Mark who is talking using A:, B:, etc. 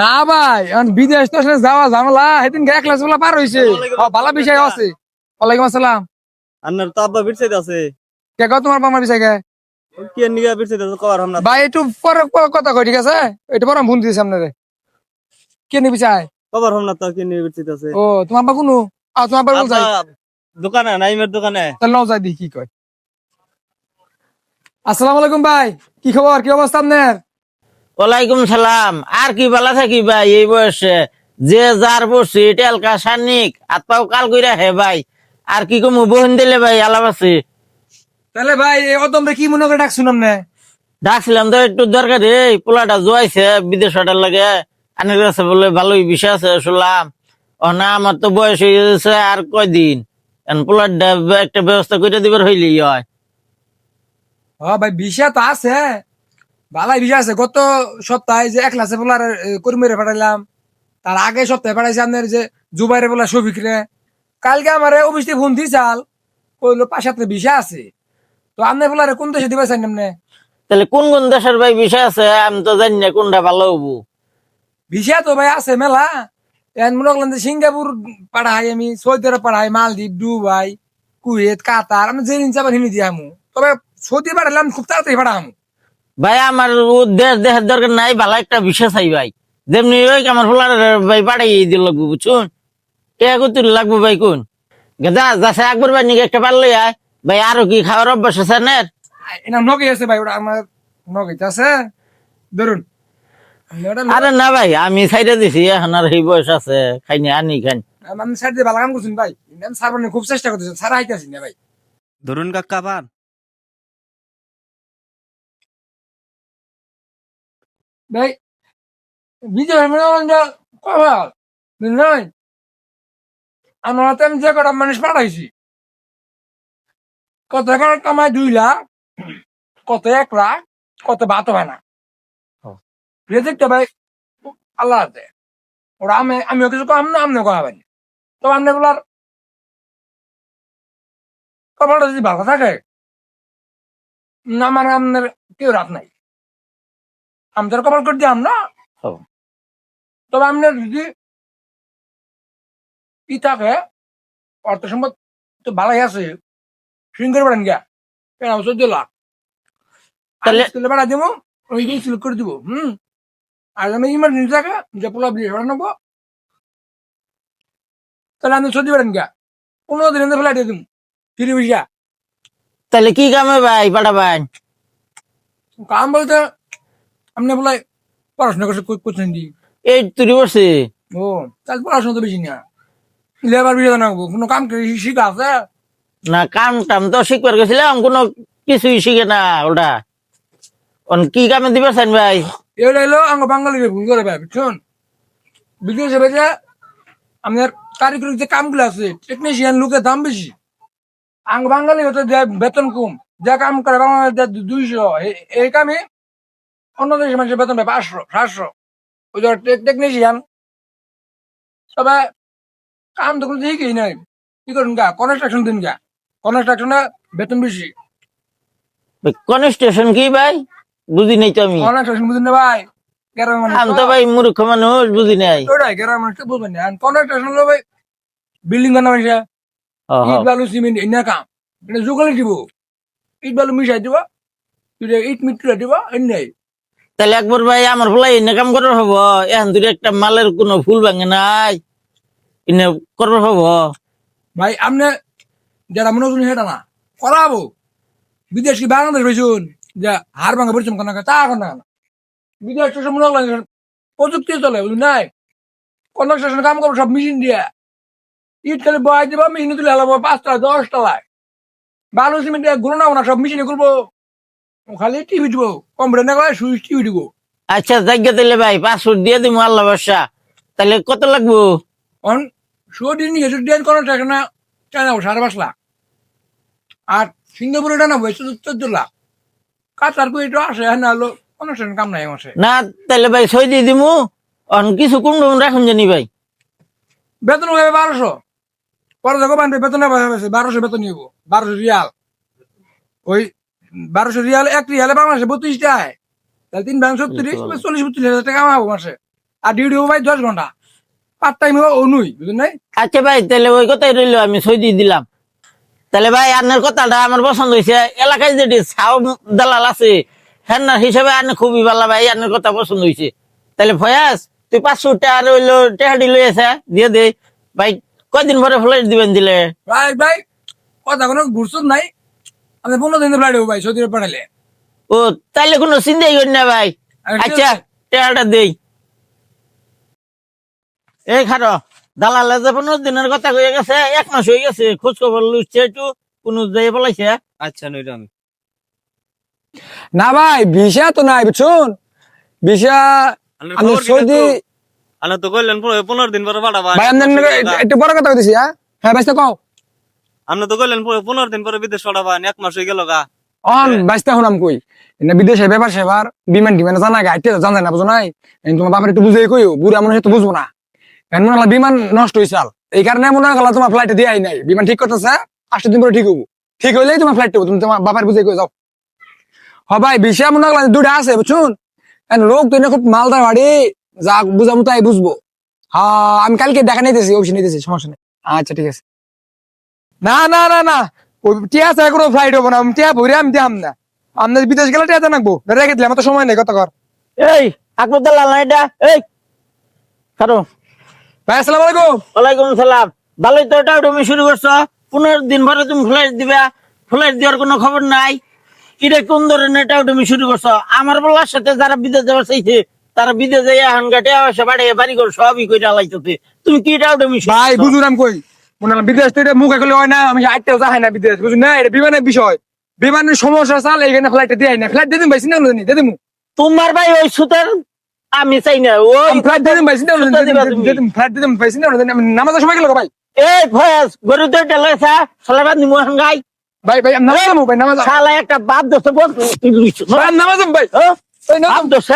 A: না ভাই এখন বিদেশ তো যাওয়া ঝামেলা সেদিন এক ক্লাস বলা পার হয়েছে ভালো বিষয় আছে। ওয়ালাইকুম আসসালাম।
B: আপনার তো আব্বা বিরসাইদ আছে।
A: কে কও তোমার বাবার বিষয় কে?
B: কি নিগা বিরসাইদ আছে কবার আমরা
A: ভাই একটু পরে কথা কই ঠিক আছে? একটু পরে ফোন দিয়েছি আপনারে। কে নিবি চাই
B: কবার আমরা তো কি নিয়ে বিরসাইদ আছে।
A: ও তোমার বাবু নু আ তোমার বাবু যাই
B: দোকানে নাইমের দোকানে।
A: তাহলে নাও যাই দি কি কয়। আসসালামু আলাইকুম ভাই কি খবর? কি অবস্থা আপনার?
C: ওয়ালাইকুম সালাম। আর কি বালা থাকি ভাই এই বয়সে? যে যার বসি টেলকা সানিক হাত পাও কাল কইরা হে ভাই। আর কি কমু বহন দিলে ভাই আলাপ আছে?
A: তাহলে ভাই অদমরে কি মনে করে ডাকছুন আপনি
C: ডাকছিলাম তো একটু দরকারি এই পোলাটা জোয়াইছে বিদেশ হটার লাগে। আনের কাছে বলে ভালোই বিষয় আছে শুনলাম। ও না আমার তো বয়স হয়ে গেছে আর কয়দিন? এখন পোলারটা একটা ব্যবস্থা করে দিবার হইলেই হয়।
A: ও ভাই ভিসা তো আছে। ভালাই ভিসা আছে গত সপ্তাহে যে এক ক্লাসে বলার কর্মীরে পাঠাইলাম। তার আগে সপ্তাহে পাঠাইছে আপনার যে জুবাইরে বলা শফিক রে। কালকে আমার অফিস থেকে ফোন দিছাল কইলো পাশাতে ভিসা আছে। তো আপনার বলারে কোন দেশে দিবে চাই আপনি?
C: তাহলে কোন কোন দেশের ভাই বিষয় আছে? আমি তো জানি না কোনটা ভালো হব।
A: ভিসা তো ভাই আছে মেলা। মনে করলেন যে সিঙ্গাপুর পাঠাই আমি সৌদি আরব পাঠাই মালদ্বীপ দুবাই কুয়েত কাতার আমি যে চাবার হিনি দিয়ে আমু। তবে সৌদি পাঠালাম খুব তাড়াতাড়ি পাঠাম
C: ভাই আমার ও দেশ দেশের দরকার নাই ভালো একটা বিষয় চাই ভাই। যেমনি ওই আমার ফুলার ভাই পাঠাই দিল লাগবো বুঝছুন? কে কত লাগবো ভাই কোন? গেদা যাচ্ছে একবার ভাই নিকে একটা পারলে আয়। ভাই আরও কি খাওয়ার অভ্যাস আছে না
A: এটা নগে আছে ভাই ওটা আমার নগে আছে। ধরুন ওটা
C: আরে না ভাই আমি সাইডে দিছি এখন আর এই বয়স আছে খাইনি আনি খাই
A: আমি সাইড দিয়ে ভালো কাম করছেন ভাই। সার খুব চেষ্টা করতেছি সারা হাইতে আছি না ভাই।
B: ধরুন কাকা পান
A: ভাই বিজয় মেলা কবার বুঝলেন আমার হাতে আমি যে কটা মানুষ পাঠাইছি কত এখানে কামাই দুই লাখ কত এক লাখ কত ভাত হয় না রেজেক্টটা ভাই আল্লাহ আছে ওরা আমি আমিও কিছু কম না আপনিও কমাবেন তো আপনি বলার কপালটা যদি ভালো থাকে না মানে আপনার কেউ রাত নাই আমি তোর কপাল করে দিলাম না
C: হ্যাঁ।
A: তবে আপনার যদি ই থাকে অর্থ সম্পদ তো ভালোই আছে সিঙ্গের পারেন গিয়া কেন চোদ্দ লাখ
C: তাহলে-
A: স্কুলে পাঠা দিব ওই দিন সিলেক্ট করে দিব হুম আর আমি ইমার্জেন্সি থাকে যে পোলা বিয়ে করে নেব তাহলে আপনি সত্যি পারেন গিয়া পনেরো দিনের ফেলা দিয়ে দিব ফিরে বুঝিয়া
C: তাহলে কি কামে ভাই পাঠাবেন
A: কাম বলতে আপনি বলে পড়াশোনা করছে করছেন দি।
C: এই তুই বসে
A: ও তাহলে পড়াশোনা তো বেশি না। লেবার বিষয় না কোনো কাম শিখা আছে?
C: না কাম টাম তো শিখবার গেছিলাম কোনো কিছুই শিখে না ওটা। অন কি কামে দিবে চান ভাই?
A: এটা হলো আঙ্গ বাঙালিকে ভুল করে ভাই বুঝছেন? বিদেশে বেজে আপনার কারিগরি যে কামগুলো আছে টেকনিশিয়ান লোকের দাম বেশি। আঙ্গ বাঙালি হতে বেতন কম যে কাম করে বাংলাদেশ দুইশো এই কামে অন্য দেশের মানুষের বেতন পাঁচশো সাতশো। ওই যে টেকনিশিয়ান তবে কাম তো কোনো দিকেই নাই। কি করুন গা? কনস্ট্রাকশন দিন গা। কনস্ট্রাকশনে বেতন বেশি।
C: কনস্টেশন কি ভাই? বুঝি নাই তো আমি।
A: কনস্ট্রাকশন বুঝুন না ভাই।
C: আমি তো। ভাই মূর্খ মানুষ বুঝি নাই।
A: ওটাই গ্রামের মানুষ বুঝবেন না। কনস্ট্রাকশন হলো ভাই বিল্ডিং বানা হয়েছে। ইট বালু সিমেন্ট এনে কাম। এটা জোগালি দিব। ইট বালু মিশাই দিব। ইট মিট্টু দিব এনে।
C: তাহলে একবার ভাই আমার ফুলাই এনে কাম করার হব। এখন দুটো একটা মালের কোনো ফুল ভাঙে নাই। এনে করার হব।
A: ভাই, আপনি যারা মনে করছেন সেটা না, করাবো। বিদেশ কি বাংলাদেশ হয়েছুন যে হার ভাঙা পরিচম কেন? তা এখন না বিদেশ তো মনে করলেন প্রযুক্তি চলে বুঝলি নাই? কনস্ট্রাকশন কাম করব, সব মেশিন দিয়ে। ইট খালি বয় দিবা, মেশিনে তুলে হেলাবো পাঁচটা দশ তলায় বালু, সিমেন্টগুলো না, সব মেশিনে করব খালি টিভি দিব কম্পিউটার না করে সুইচ টিভি দিব।
C: আচ্ছা জায়গা দিলে ভাই পাসপোর্ট দিয়ে দিব আল্লাহ বর্ষা তাহলে কত লাগবো?
A: অন সুদিন নিয়ে ডিজাইন কনস্ট্রাকশন টানাবো সাড়ে পাঁচ লাখ। আর সিঙ্গাপুরে টানাবো চোদ্দ লাখ। কাতার কই তো আসে হ্যাঁ না হলো কনস্ট্রাকশন কাম নাই মাসে
C: না তাহলে ভাই সই দিয়ে দিমু। অন কিছু কোন রাখুন জানি ভাই।
A: বেতন হবে বারোশো। পরে দেখো বানবে বেতন হবে বারোশো বেতন নিব বারোশো রিয়াল। ওই বারোশো রিয়াল এক রিয়ালে বাংলাদেশে বত্রিশ টায় তাহলে তিন ভাঙ সত্তরিশ চল্লিশ বত্রিশ হাজার টাকা কামাবো মাসে। আর ডিউটি ভাই দশ ঘণ্টা। পার্ট টাইম ও নুই বুঝলেন নাই?
C: আচ্ছা ভাই তাহলে ওই কথাই রইল আমি সই দিয়ে দিলাম। তাহলে ভাই আপনার কথাটা আমার পছন্দ হয়েছে। এলাকায় যেটি ছাও দালাল আছে হ্যাঁ হিসাবে আপনি খুবই ভালো ভাই আপনার কথা পছন্দ হয়েছে। তাহলে ফয়াস তুই পাঁচশো টাকা রইল টেহাডি লই আছে দিয়ে দে। ভাই কয়দিন পরে ফ্লাইট দিবেন দিলে?
A: ভাই ভাই কথা কোনো গুরুত্ব নাই। আমি পনেরো দিন ফ্লাইট ভাই সৌদি আরব পাঠালে।
C: ও তাইলে কোনো চিন্তাই করি না ভাই। আচ্ছা। টেহাটা দেই। এই খারো দালালে যে পনেরো দিনের কথা হয়ে গেছে এক মাস হয়ে গেছে খোঁজ খবর লুচছে একটু কোনো যাই বলাইছে?
B: আচ্ছা নইটা আমি।
A: না ভাই ভিসা তো নাই বুঝছুন? ভিসা আমি সৌদি
B: তো? আপনি তো কইলেন পনেরো দিন পরে পাঠাবা।
A: ভাই আপনার একটু বড় কথা কইতেছি হ্যাঁ? হ্যাঁ বাইসটা কও।
B: আপনি তো কইলেন পনেরো দিন পরে বিদেশ পাঠাবা এক মাস হয়ে গেল গা।
A: অন বাইসটা শুনাম কই। না বিদেশে ব্যাপার সেবার, বিমান টিমান জানা গাইতে জানা না, বুঝো নাই? তোমার বাপের একটু বুঝে কইও, বুড়া মানুষ তো বুঝব না। এখন মনে হলো বিমান নষ্ট হয়েছাল এই কারণে মনে হলো তোমার ফ্লাইটে দিয়ে নাই। বিমান ঠিক করতেছে আটটা দিন পরে ঠিক হব। ঠিক হইলেই তোমার ফ্লাইট তুমি তোমার বাপের বুঝে কই যাও। হ ভাই, বিষয় মনে হলো দুটা আছে এখন লোক তো খুব মালদার বাড়ি যা বুঝাবো তাই বুঝব। হ্যাঁ আমি কালকে দেখা নিতেছি, অফিসে নিতেছি, সমস্যা নেই। আচ্ছা ঠিক আছে। না না না না। ওই টিয়া আছে কোনো ফ্লাইট হব না। আমি টিয়া ভরে আমি দিয়াম না। আপনার বিদেশ গেলে টিয়া জানাকবো। রেখে দিলাম তো সময় নেই কত কর।
C: এই আকবর দালাল না এটা? এই খারো
A: ভাই আসসালামু আলাইকুম।
C: ওয়ালাইকুম সালাম। ভালোই তো ওটা তুমি শুরু করছ? পনেরো দিন পরে তুমি ফ্লাইট দিবা। ফ্লাইট দেওয়ার কোনো খবর নাই। এটা কোন ধরনের এটা তুমি শুরু করছ? আমার বলার সাথে যারা বিদেশ যাওয়ার চাইছে তারা বিদেশ এখন গাটে আসে বাড়ি বাড়ি করে সবই করে আলাইতেছে তুমি কি এটা তুমি
A: ভাই আমি কই? মনে হলো বিদেশ তো এটা মুখে করলে হয় না আমি আটটাও যাই না বিদেশ বুঝুন না? এটা বিমানের বিষয়। বিমানের সমস্যা চাল এখানে ফ্লাইটে দিয়ে না। ফ্লাইট দিয়ে দিন ভাই চিন্তা করুন দিয়ে দিমু।
C: তোমার ভাই ওই সুতার আমি চাই না ওই
A: ফ্লাইট দিয়ে দিন ভাই চিন্তা করুন
C: সুতা
A: ফ্লাইট দিয়ে দিন ভাই চিন্তা করুন আমি নামাজের সময় গেল ভাই।
C: এই ভয়াস গরু তো এটা লেসা নিমু হাঙ্গাই।
A: ভাই ভাই নামাজ ভাই নামাজ।
C: শালা একটা বাপ দোস্ত বল
A: নামাজ ভাই ভাই নামাজ
C: দোস্ত